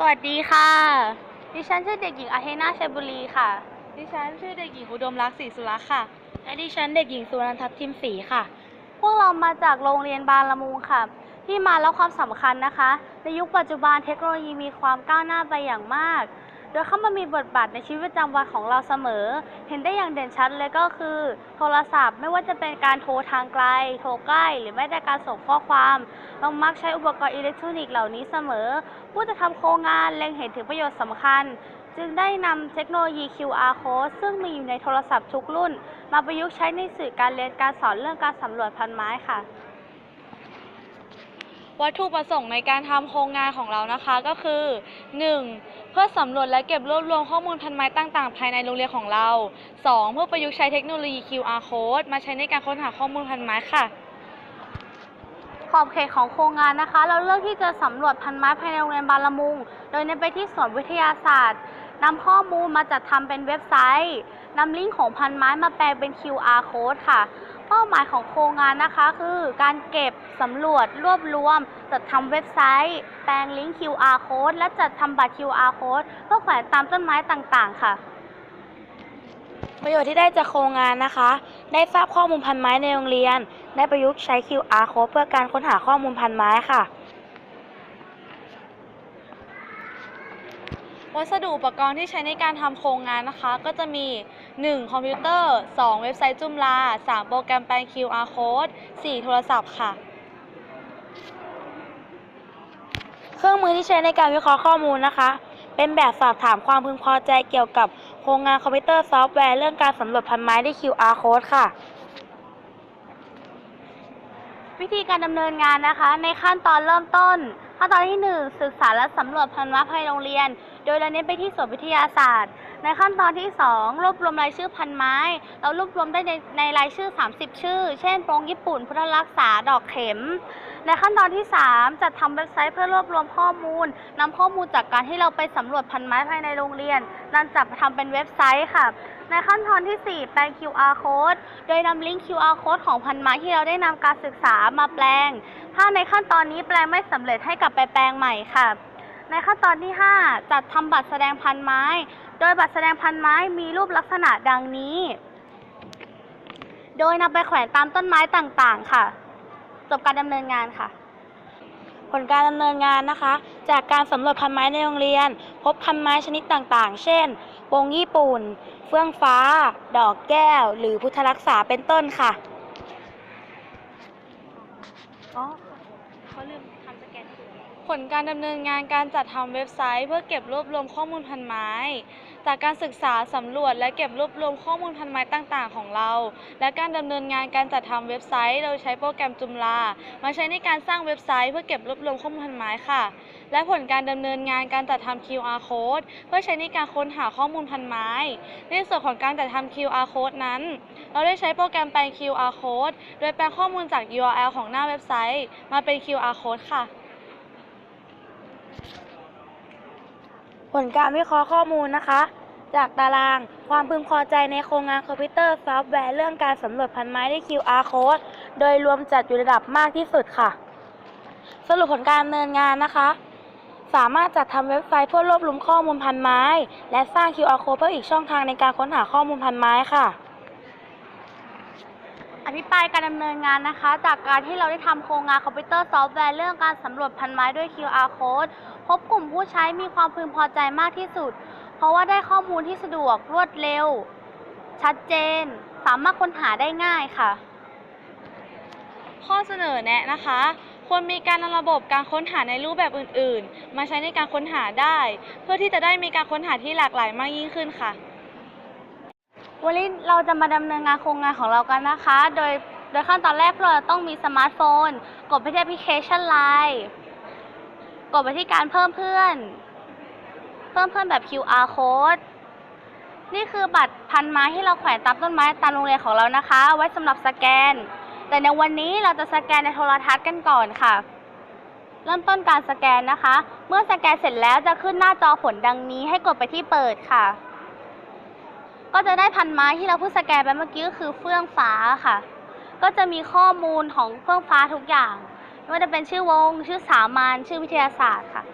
สวัสดีค่ะ ดิฉันชื่อเด็กหญิงอาเทนาชัยบุรีค่ะ ดิฉันชื่อเด็กหญิงอุดมรักษ์ศรีสุรักษ์ค่ะ และดิฉันเด็กหญิงสุวรรณทัพทิมศรีค่ะ พวกเรามาจากโรงเรียนบางละมุงค่ะ ที่มาแล้วความสำคัญนะคะ ในยุคปัจจุบันเทคโนโลยีมีความก้าวหน้าไปอย่างมาก โดยเข้ามามีบทบาทในชีวิตประจำวันของเราเสมอ เห็นได้อย่างเด่นชัดเลยก็คือ โทรศัพท์ไม่ว่าจะเป็นการโทรทางไกล โทรใกล้ หรือแม้แต่การส่งข้อความ เรามักใช้อุปกรณ์อิเล็กทรอนิกส์เหล่านี้เสมอ ผู้จะทำโครงงานเล็งเห็นถึงประโยชน์สำคัญ จึงได้นำเทคโนโลยี QR code ซึ่งมีอยู่ในโทรศัพท์ทุกรุ่น มาประยุกต์ใช้ในสื่อการเรียนการสอนเรื่องการสำรวจพันไม้ค่ะ วัตถุประสงค์ในการทำโครงงานของเรานะคะก็คือ 1. เพื่อสำรวจและเก็บรวบรวมข้อมูลพันไม้ต่างๆ ภายในโรงเรียนของเรา 2. เพื่อประยุกต์ใช้เทคโนโลยี QR code มาใช้ในการค้นหาข้อมูลพันไม้ค่ะขอบเขตของโครงงานนะคะ เราเลือกที่จะสำรวจพันไม้ภายในโรงเรียนบางละมุง โดยเน้นไปที่สวนวิทยาศาสตร์นำข้อมูลมาจัดทำเป็นเว็บไซต์นำลิงก์ของพันไม้มาแปลงเป็น QR code ค่ะ เป้าหมายของโครงงานนะคะ คือการเก็บสำรวจรวบรวม จัดทำเว็บไซต์ แปลงลิงก์ QR code และจัดทำบัตร QR code เพื่อแขวนตามต้นไม้ต่างๆ ค่ะ ประโยชน์ที่ได้จากโครงงานนะคะ ได้ทราบข้อมูลพันไม้ในโรงเรียน ได้ประยุกต์ใช้ QR code เพื่อการค้นหาข้อมูลพันไม้ค่ะ วัสดุอุปกรณ์ที่ใช้ในการทำโครงงานนะคะ ก็จะมี 1. คอมพิวเตอร์ 2. เว็บไซต์จุมลา 3. โปรแกรมแปลง QR code 4. โทรศัพท์ค่ะ เครื่องมือที่ใช้ในการวิเคราะห์ข้อมูลนะคะ เป็นแบบสอบถามความพึงพอใจเกี่ยวกับโครงงานคอมพิวเตอร์ซอฟต์แวร์เรื่องการสำรวจพันไม้ด้วย QR code ค่ะวิธีการดำเนินงานนะคะ ในขั้นตอนเริ่มต้น ขั้นตอนที่ 1 ศึกษาและสำรวจพันธุ์ไม้ภายในโรงเรียน โดยเราเน้นไปที่ส่วนวิทยาศาสตร์ ในขั้นตอนที่ 2 รวบรวมรายชื่อพันธุ์ไม้ เรารวบรวมได้ในในรายชื่อ 30 ชื่อ เช่นโปรงญี่ปุ่น พุทธรักษา ดอกเข็ม ในขั้นตอนที่ 3 จัดทำเว็บไซต์เพื่อรวบรวมข้อมูลนำข้อมูลจากการที่เราไปสำรวจพันธุ์ไม้ภายในโรงเรียนนำจับมาทำเป็นเว็บไซต์ค่ะในขั้นตอนที่ 4 แปลง QR code โดยนำลิงก์ QR code ของพันไม้ที่เราได้นำการศึกษามาแปลง ถ้าในขั้นตอนนี้แปลงไม่สำเร็จให้กลับไปแปลงใหม่ค่ะ ในขั้นตอนที่ 5 จัดทำบัตรแสดงพันไม้ โดยบัตรแสดงพันไม้มีรูปลักษณะดังนี้ โดยนำไปแขวนตามต้นไม้ต่างๆ ค่ะ จบการดำเนินงานค่ะ ผลการดำเนินงานนะคะ จากการสำรวจพันไม้ในโรงเรียน พบพันไม้ชนิดต่างๆ เช่นวงญี่ปุ่น เฟื่องฟ้า ดอกแก้ว หรือพุทธรักษาเป็นต้นค่ะ อ๋อเขาลืมทำสแกนผลการดำเนินงานการจัดทำเว็บไซต์ เพื่อเก็บรวบรวมข้อมูลพันไม้จากการศึกษาสำรวจและเก็บรวบรวมข้อมูลพันไม้ต่างๆ ของเรา และการดำเนินงานการจัดทำเว็บไซต์ โดยใช้โปรแกรมจุมลา มาใช้ในการสร้างเว็บไซต์เพื่อเก็บรวบรวมข้อมูลพันไม้ค่ะ และผลการดำเนินงานการจัดทำ QR code เพื่อใช้ในการค้นหาข้อมูลพันไม้ ในส่วนของการจัดทำ QR code นั้น เราได้ใช้โปรแกรมแปลง QR code โดยแปลงข้อมูลจาก URL ของหน้าเว็บไซต์ มาเป็น QR code ค่ะ ผลการวิเคราะห์ข้อมูลนะคะ จากตารางความพึงพอใจในโครงงานคอมพิวเตอร์ซอฟต์แวร์เรื่องการสำรวจพันไม้ด้วย QR code โดยรวมจัดอยู่ระดับมากที่สุดค่ะ สรุปผลการดำเนินงานนะคะ สามารถจัดทำเว็บไซต์เพื่อรวบรวมข้อมูลพันไม้ และสร้าง QR code เพื่ออีกช่องทางในการค้นหาข้อมูลพันไม้ค่ะ อภิปรายการดำเนินงานนะคะ จากการที่เราได้ทำโครงงานคอมพิวเตอร์ซอฟต์แวร์เรื่องการสำรวจพันไม้ด้วย QR code พบกลุ่มผู้ใช้มีความพึงพอใจมากที่สุด เพราะว่าได้ข้อมูลที่สะดวกรวดเร็ว ชัดเจน สามารถค้นหาได้ง่ายค่ะ ข้อเสนอแนะนะคะควรมีการนำระบบการค้นหาในรูปแบบอื่น ๆ มาใช้ในการค้นหาได้ เพื่อที่จะได้มีการค้นหาที่หลากหลายมากยิ่งขึ้นค่ะ วันนี้เราจะมาดำเนินงานโครงงานของเรากันนะคะ โดย โดยขั้นตอนแรกเราจะต้องมีสมาร์ทโฟน กดไปที่แอปพลิเคชัน Line กดไปที่การเพิ่มเพื่อน เพิ่มเพื่อนแบบ QR code นี่คือบัตรพันไม้ที่เราแขวนตามต้นไม้ตามโรงเรียนของเรานะคะ ไว้สำหรับสแกน แต่ในวันนี้เราจะสแกนในโทรทัศน์กันก่อนค่ะ เริ่มต้นการสแกนนะคะ เมื่อสแกนเสร็จแล้วจะขึ้นหน้าจอผลดังนี้ให้กดไปที่เปิดค่ะ ก็จะได้พันไม้ที่เราเพิ่งสแกนไปเมื่อกี้ก็คือเฟื่องฟ้าค่ะ ก็จะมีข้อมูลของเฟื่องฟ้าทุกอย่างไม่ว่าจะเป็นชื่อวง ชื่อสามัญชื่อวิทยาศาสตร์ค่ะ